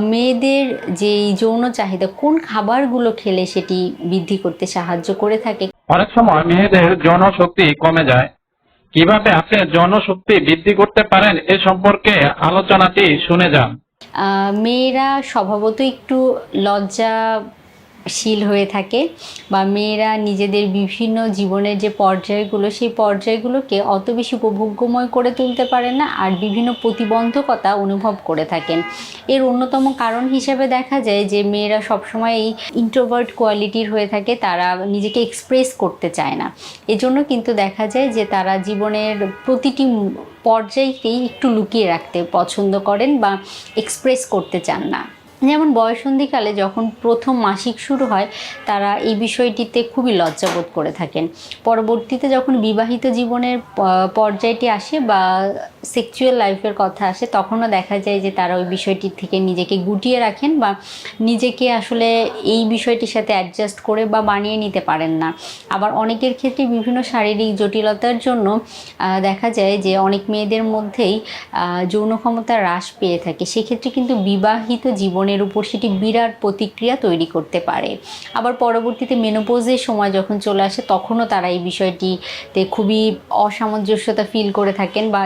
মেয়েদের যেই যৌন চাহিদা কোন খাবারগুলো খেলে সেটি বৃদ্ধি করতে সাহায্য করে থাকে? অনেক সময় মেয়েদের জনশক্তি কমে যায়। কীভাবে আপনি জনশক্তি বৃদ্ধি করতে পারেন এ সম্পর্কে আলোচনাটি শুনে যান। আহ, মেয়েরা স্বভাবত একটু লজ্জাশীল হয়ে থাকে বা মেয়েরা নিজেদের বিভিন্ন জীবনের যে পর্যায়গুলো, সেই পর্যায়গুলোকে অত বেশি উপভোগ্যময় করে তুলতে পারেন না আর বিভিন্ন প্রতিবন্ধকতা অনুভব করে থাকেন। এর অন্যতম কারণ হিসেবে দেখা যায় যে মেয়েরা সবসময় এই ইন্ট্রোভার্ট কোয়ালিটির হয়ে থাকে, তারা নিজেকে এক্সপ্রেস করতে চায় না। এজন্য কিন্তু দেখা যায় যে তারা জীবনের প্রতিটি পর্যায়কেই একটু লুকিয়ে রাখতে পছন্দ করেন বা এক্সপ্রেস করতে চান না। যেমন বয়সন্ধিকালে যখন প্রথম মাসিক শুরু হয়, তারা এই বিষয়টিতে খুবই লজ্জাবোধ করে থাকেন। পরবর্তীতে যখন বিবাহিত জীবনের পর্যায়টি আসে বা সেক্সুয়াল লাইফের কথা আসে, তখনও দেখা যায় যে তারা ওই বিষয়টির থেকে নিজেকে গুটিয়ে রাখেন বা নিজেকে আসলে এই বিষয়টির সাথে অ্যাডজাস্ট করে বা বানিয়ে নিতে পারেন না। আবার অনেকের ক্ষেত্রে বিভিন্ন শারীরিক জটিলতার জন্য দেখা যায় যে অনেক মেয়েদের মধ্যেই যৌন ক্ষমতা হ্রাস পেয়ে থাকে। সেক্ষেত্রে কিন্তু বিবাহিত জীবনের উপর সেটি বিরাট প্রতিক্রিয়া তৈরি করতে পারে। আবার পরবর্তীতে মেনোপোজের সময় যখন চলে আসে, তখনও তারা এই বিষয়টিতে খুবই অসামঞ্জস্যতা ফিল করে থাকেন বা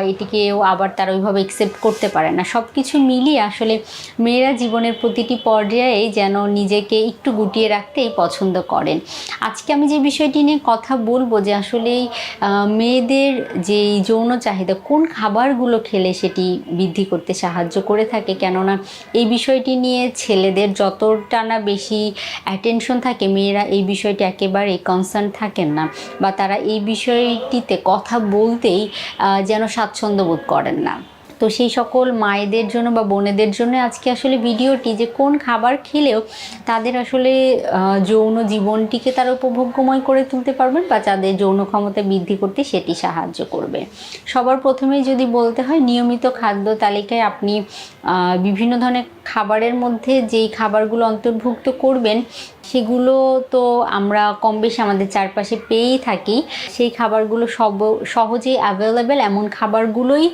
এটিকেও আবার তারা ওইভাবে একসেপ্ট করতে পারে না। সব কিছু মিলিয়ে আসলে মেয়েরা জীবনের প্রতিটি পর্যায়ে যেন নিজেকে একটু গুটিয়ে রাখতেই পছন্দ করেন। আজকে আমি যে বিষয়টি নিয়ে কথা বলব যে আসলে মেয়েদের যে যৌন চাহিদা, কোন খাবারগুলো খেলে সেটি বৃদ্ধি করতে সাহায্য করে থাকে? কেননা এই বিষয়টি নিয়ে ছেলেদের যতটা না বেশি অ্যাটেনশন থাকে, মেয়েরা এই বিষয়টি একেবারেই কনসার্ন থাকেন না। বা তারা এই বিষয়টিতে কথা বলতেই যেন স্বাচ্ছন্দ্য বোধ করেন না। তো সেই সকল মায়েদের জন্য বা বোনেদের জন্য আজকে আসলে ভিডিওটি যে কোন খাবার খেলেও তাদের আসলে যৌন জীবনটিকে তারা উপভোগ্যময় করে তুলতে পারবেন বা তাদের যৌন ক্ষমতা বৃদ্ধি করতে সেটি সাহায্য করবে। সবার প্রথমেই যদি বলতে হয়, নিয়মিত খাদ্য তালিকায় আপনি বিভিন্ন ধরনের খাবারের মধ্যে যেই খাবারগুলো অন্তর্ভুক্ত করবেন সেগুলো তো আমরা কম বেশি আমাদের চারপাশে পেয়েই থাকি। সেই খাবারগুলো সব সহজেই অ্যাভেলেবেল এমন খাবারগুলোই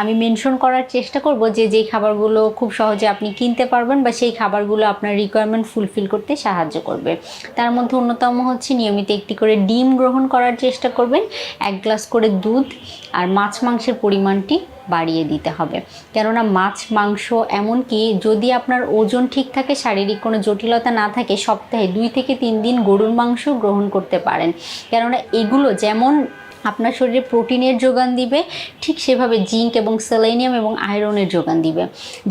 আমি মেনশন করার চেষ্টা করব যে, যেই খাবারগুলো খুব সহজে আপনি কিনতে পারবেন বা সেই খাবারগুলো আপনার রিকোয়ারমেন্ট ফুলফিল করতে সাহায্য করবে। তার মধ্যে অন্যতম হচ্ছে নিয়মিত একটি করে ডিম গ্রহণ করার চেষ্টা করবেন, এক গ্লাস করে দুধ আর মাছ মাংসের পরিমাণটি বাড়িয়ে দিতে হবে। কেননা মাছ, মাংস এমনকি যদি আপনার ওজন ঠিক থাকে, শারীরিক কোনো জটিলতা না থাকে, সপ্তাহে দুই থেকে তিন দিন গরুর মাংস গ্রহণ করতে পারেন। কেননা এগুলো যেমন আপনার শরীরে প্রোটিনের যোগান দিবে, ঠিক সেভাবে জিঙ্ক এবং সেলেনিয়াম এবং আয়রনের যোগান দিবে।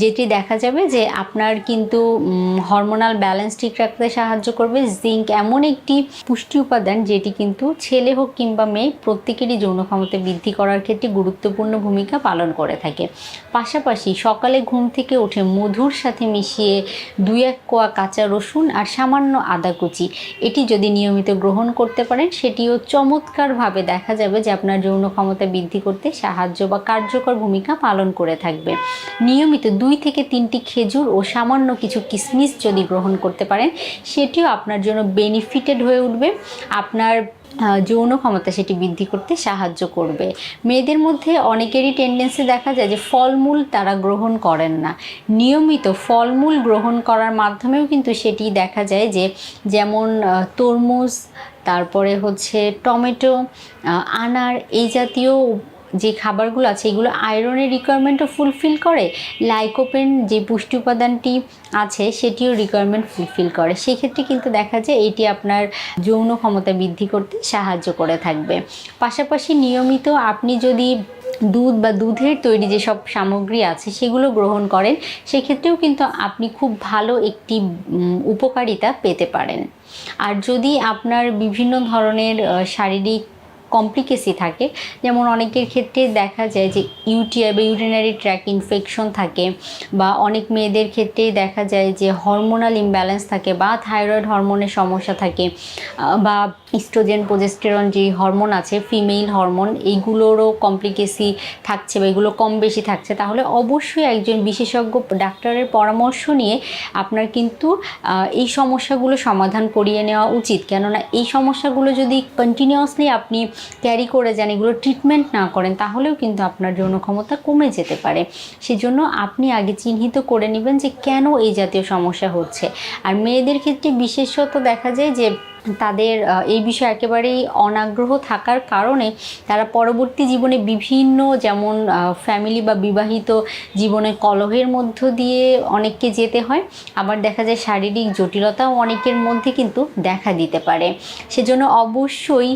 যেটি দেখা যাবে যে আপনার কিন্তু হরমোনাল ব্যালেন্স ঠিক রাখতে সাহায্য করবে। জিঙ্ক এমন একটি পুষ্টি উপাদান যেটি কিন্তু ছেলে হোক কিংবা মেয়ে, প্রত্যেকেরই যৌন ক্ষমতা বৃদ্ধি করার ক্ষেত্রে গুরুত্বপূর্ণ ভূমিকা পালন করে থাকে। পাশাপাশি সকালে ঘুম থেকে উঠে মধুর সাথে মিশিয়ে দুই এক কোয়া কাঁচা রসুন আর সামান্য আদা কুচি, এটি যদি নিয়মিত গ্রহণ করতে পারেন, সেটিও চমৎকারভাবে দেখা যাবে যে আপনার যৌন ক্ষমতা বৃদ্ধি করতে সাহায্য বা কার্যকর ভূমিকা পালন করে থাকবে। নিয়মিত দুই থেকে তিনটি খেজুর ও সামান্য কিছু কিসমিস যদি গ্রহণ করতে পারেন, সেটিও আপনার জন্য বেনিফিটেড হয়ে উঠবে। আপনার যৌন ক্ষমতা সেটি বৃদ্ধি করতে সাহায্য করবে। মেয়েদের মধ্যে অনেকেরই টেন্ডেন্সি দেখা যায় যে ফলমূল তারা গ্রহণ করেন না। নিয়মিত ফলমূল গ্রহণ করার মাধ্যমেও কিন্তু সেটি দেখা যায় যে যেমন তরমুজ, তারপরে হচ্ছে টমেটো আনার এই জাতীয় যে খাবারগুলো আছে, এগুলো আয়রনের রিকোয়ারমেন্টও ফুলফিল করে লাইকোপেন যে পুষ্টি উপাদানটি আছে, সেটিও রিকোয়ারমেন্ট ফুলফিল করে। সেক্ষেত্রে কিন্তু দেখা যায় এটি আপনার যৌন ক্ষমতা বৃদ্ধি করতে সাহায্য করে থাকবে। পাশাপাশি নিয়মিত আপনি যদি দুধ বা দুধের তৈরি যেসব সামগ্রী আছে, সেগুলো গ্রহণ করেন, সেক্ষেত্রেও কিন্তু আপনি খুব ভালো একটি উপকারিতা পেতে পারেন। আর যদি আপনার বিভিন্ন ধরনের শারীরিক কমপ্লিকেসি থাকে। যেমন অনেকের ক্ষেত্রে দেখা যায় যে ইউটিআই বা ইউরিনারি ট্র্যাক ইনফেকশন থাকে বা অনেক মেয়েদের ক্ষেত্রে দেখা যায় যে হরমোনাল ইমব্যালেন্স থাকে বা থাইরয়েড হরমোনের সমস্যা থাকে বা ইস্ট্রোজেন প্রোজেস্টেরন যে হরমোন আছে ফিমেল হরমোন এইগুলোরও কমপ্লিকেসি থাকছে বা এগুলো কম বেশি থাকছে। তাহলে অবশ্যই একজন বিশেষজ্ঞ ডাক্তারের পরামর্শ নিয়ে আপনার কিন্তু এই সমস্যাগুলো সমাধান করিয়ে নেওয়া উচিত। কেননা এই সমস্যাগুলো যদি কন্টিনিউয়াসলি আপনি ক্যারি করে যান, এগুলো ট্রিটমেন্ট না করেন, তাহলেও কিন্তু আপনার যৌন ক্ষমতা কমে যেতে পারে। সেজন্য আপনি আগে চিহ্নিত করে নেবেন যে কেন এই জাতীয় সমস্যা হচ্ছে। আর মেয়েদের ক্ষেত্রে বিশেষত দেখা যায় যে তাদের এই বিষয়ে একেবারেই অনাগ্রহ থাকার কারণে তারা পরবর্তী জীবনে বিভিন্ন যেমন ফ্যামিলি বা বিবাহিত জীবনে কলহের মধ্য দিয়ে অনেককে যেতে হয়। আবার দেখা যায় শারীরিক জটিলতাও অনেকের মধ্যে কিন্তু দেখা দিতে পারে। সেজন্য অবশ্যই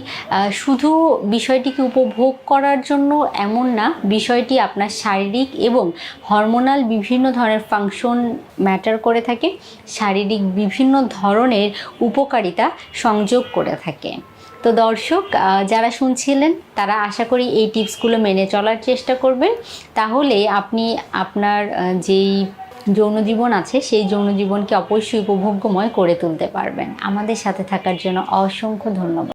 শুধু বিষয়টিকে উপভোগ করার জন্য এমন না, বিষয়টি আপনার শারীরিক এবং হরমোনাল বিভিন্ন ধরনের ফাংশন ম্যাটার করে থাকে। শারীরিক বিভিন্ন ধরনের উপকারিতা সংযোগ করে থাকে। তো দর্শক যারা শুনছিলেন, তারা আশা করি এই টিপসগুলো মেনে চলার চেষ্টা করবেন। তাহলে আপনি আপনার যেই যৌন জীবন আছে, সেই যৌন জীবনকে অবশ্যই উপভোগ্যময় করে তুলতে পারবেন। আমাদের সাথে থাকার জন্য অসংখ্য ধন্যবাদ।